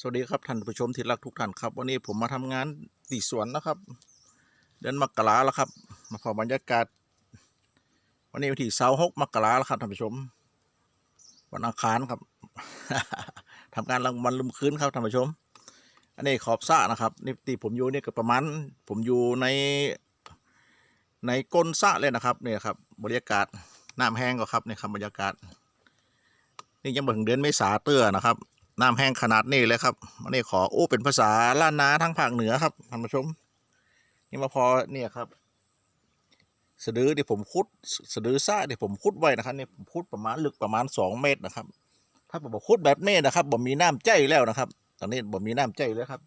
สวัสดีครับท่านผู้ชมที่รักทุกท่านครับ วันนี้ผมมาทำงานตีสวนนะครับ เดือนมกราแล้วครับ มาพอบรรยากาศ วันนี้วันที่เสาร์หกมกราแล้วครับท่านผู้ชม วันอังคารครับทำงานกลางวันลืมคืนครับท่านผู้ชม อันนี้ขอบสระนะครับนี่ที่ผมอยู่นี่ก็ประมาณผมอยู่ใน ในก้นสระเลยนะครับเนี่ยครับ บรรยากาศน้ำแห้งก็ครับนี่ครับบรรยากาศ นี่ยังบ่ถึงเดือนเมษาเตื้อนะครับ น้ำแห้งขนาดนี้เลยครับอันนี้ขอโอ้เป็นภาษาล้านนาทั้งภาคเหนือครับท่านผู้ชม นี่มาพอเนี่ยครับ สะดือที่ผมคุดสะดือซ่าที่ผมคุดไว้นะครับเนี่ยผมคุดประมาณลึกประมาณสองเมตรนะครับ ถ้าผมคุดแบบนี้นะครับบ่มีน้ำใจแล้วนะครับ ตอนนี้บ่มีน้ำใจเลยครับ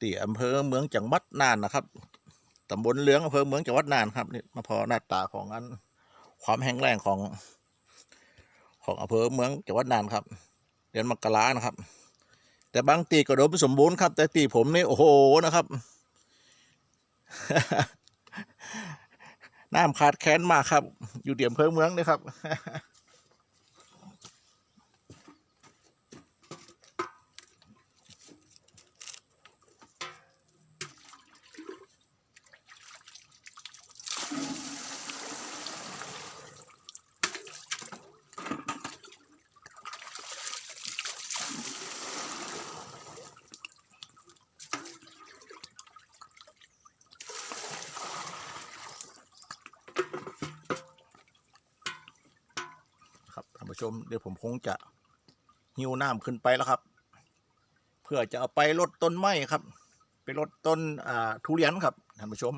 ที่อำเภอเมืองจังหวัดน่านนะครับตำบลเลืองอำเภอเมืองจังหวัดน่านครับนี่มาพอหน้าตาของอันความแห้งแรงของของอำเภอเมืองจังหวัดน่านครับ เดือนมกรานะครับ แต่บางตีก็โดมสมบูรณ์ครับ แต่ตีผมนี่โอ้โหนะครับ น้ำขาดแค้นมากครับ อยู่เดียมเพิ่มเมืองเลยครับ ผู้ชมเดี๋ยวผมคงจะหิวน้ำขึ้นไปแล้วครับ เพื่อจะเอาไปลดต้นไม้ครับ ไปลดต้นทุเรียนครับท่านผู้ชม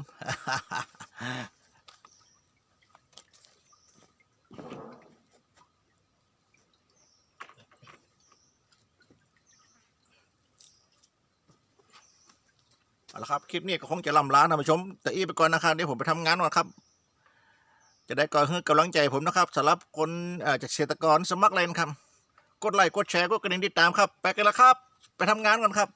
เอาละครับ คลิปนี้ก็คงจะลำลาท่านผู้ชม แต่อีไปก่อนนะครับเดี๋ยวผมไปทำงานก่อนครับ จะได้ก่อนให้กำลังใจผมนะครับสำหรับคนจากเกษตรกรสมัครเลยนครับ กดไลค์กดแชร์กดกระดิ่งติดตามครับ ไปกันละครับ ไปทำงานกันครับ